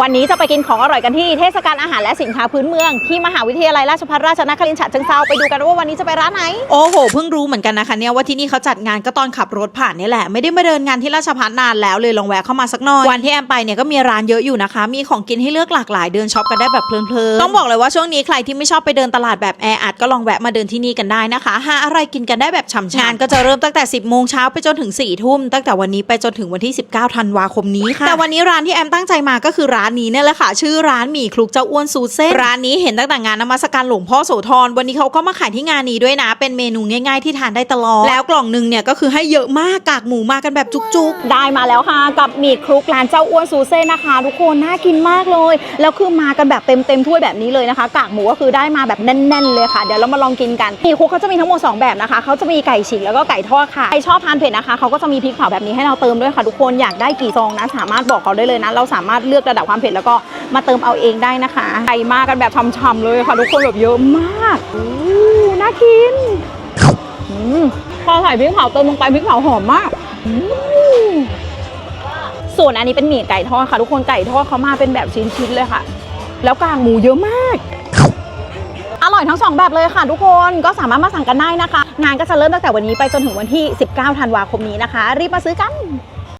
วันนี้จะไปกินของอร่อยกันที่เทศกาลอาหารและสินค้าพื้นเมือง ที่มหาวิทยาลัยราชภัฏราชนครินทร์ฉะเชิงเทราไปดูกันว่าวันนี้จะไปร้านไหน โอ้โห เพิ่งรู้เหมือนกันนะคะเนี่ยว่าที่นี่เขาจัดงานก็ตอนขับรถผ่านนี่แหละ ไม่ได้มาเดินงานที่ราชพัฒนานแล้วเลยลองแวะเข้ามาสักหน่อย วันที่แอมไปเนี่ยก็มีร้านเยอะอยู่นะคะ มีของกินให้เลือกหลากหลายเดินช็อปกันได้แบบเพลินๆ ต้องบอกเลยว่าช่วงนี้ใครที่ไม่ชอบไปเดินตลาดแบบแออัดก็ลองแวะมาเดินที่นี่กันได้นะคะหาอะไรกินกันได้แบบฉ่ำๆงานก็จะเริ่มตั้งแต่ 10โมงเช้าไปจนถึง4ี่ทุ่มตั้งแต่วันนี้ไปจนถึงวันที่ 19ธันวาคมนี้ค่ะแต่วันนี้ร้านที่แอมตั้งใจมาก็คือร้านานนี้เนี่ยแหละค่ะ ชื่อร้านหมี่คลุกเจ้าอ้วนซูเซ่ร้านนี้เห็นตั้งแต่งานนมัสการหลวงพ่อโสธรวันนี้เขาก็มาขายที่งานนี้ด้วยนะ เป็นเมนูง่าย ๆที่ทานได้ตลอด แล้วกล่องหนึ่งเนี่ยก็คือให้เยอะมากกากหมูมากันแบบจุกๆ ได้มาแล้วค่ะ กับหมี่คลุกร้านเจ้าอ้วนซูเซ่นะคะ ทุกคนน่ากินมากเลย แล้วคือมากันแบบเต็มเต็มๆถ้วยแบบนี้เลยนะคะ กากหมูก็คือได้มาแบบแน่น ๆ เลยค่ะเดี๋ยวเรามาลองกินกันหมี่คลุกเขาจะมีทั้งหมด2แบบนะคะเขาจะมีไก่ฉีกแล้วก็ไก่ทอดค่ะใครชอบทานเผ็ดนะคะเขาก็จะมีพริกเผาแบบนี้ให้เราเติมด้วยค่ะทุกคนอยากได้กี่ซองนะสามารถบอกเขาได้เลยนะเราสามารถเลือกระดับความเผ็ดแล้วก็มาเติมเอาเองได้นะคะไก่มากันแบบฉ่ำๆเลยค่ะทุกคนแบบเยอะมากอู้น่ากินอพอใส่พริกเผาเติมลงไปพริกเผาหอมมากส่วนอันนี้เป็นหมี่ไก่ทอดค่ะ ทุกคนไก่ทอดเขามาเป็นแบบชิ้นๆเลยค่ะ แล้วกากหมูเยอะมากอร่อยทั้งสองแบบเลยค่ะทุกคนก็สามารถมาสั่งกันได้นะคะ งานก็จะเริ่มตั้งแต่วันนี้ไปจนถึงวันที่ 19 ธันวาคมนี้นะคะ รีบมาซื้อกัน